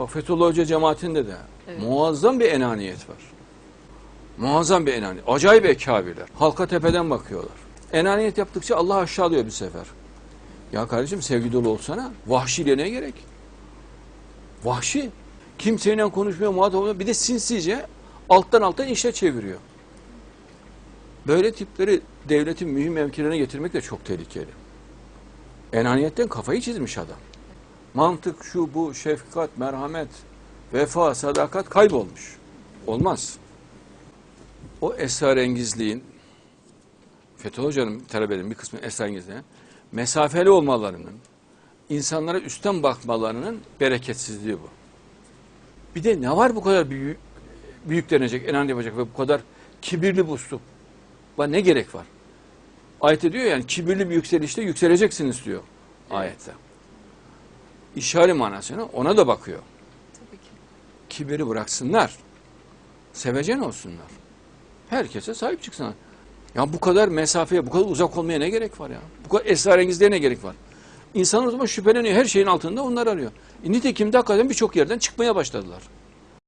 Bak Fethullah Hoca cemaatinde de Evet. muazzam bir enaniyet var. Muazzam bir enaniyet. Acayip ekabirler. Halka tepeden bakıyorlar. Enaniyet yaptıkça Allah aşağılıyor bir sefer. Ya kardeşim sevgi dolu olsana. Vahşiliğe ne gerek? Vahşi. Kimseyle konuşmuyor, muhatap olmuyor. Bir de sinsice alttan alttan işe çeviriyor. Böyle tipleri devletin mühim mevkilerine getirmek de çok tehlikeli. Enaniyetten kafayı çizmiş adam. Mantık şu bu şefkat, merhamet, vefa, sadakat kaybolmuş. Olmaz. O esrarengizliğin Fethullah Hoca'nın talebelerinin bir kısmı esrarengizliğine mesafeli olmalarının, insanlara üstten bakmalarının bereketsizliği bu. Bir de ne var bu kadar büyük, büyüklenecek, enani yapacak ve bu kadar kibirli bu üslup? Var ne gerek var? Ayette diyor yani kibirli bir yükselişte yükseleceksiniz diyor ayette. İşare manasına ona da bakıyor. Tabii ki. Kibiri bıraksınlar. Sevecen olsunlar. Herkese sahip çıksınlar. Ya bu kadar mesafeye, bu kadar uzak olmaya ne gerek var ya? Bu kadar esrarengizliğe ne gerek var? İnsan o zaman şüpheleniyor. Her şeyin altında onlar arıyor. E, nitekim de hakikaten birçok yerden çıkmaya başladılar.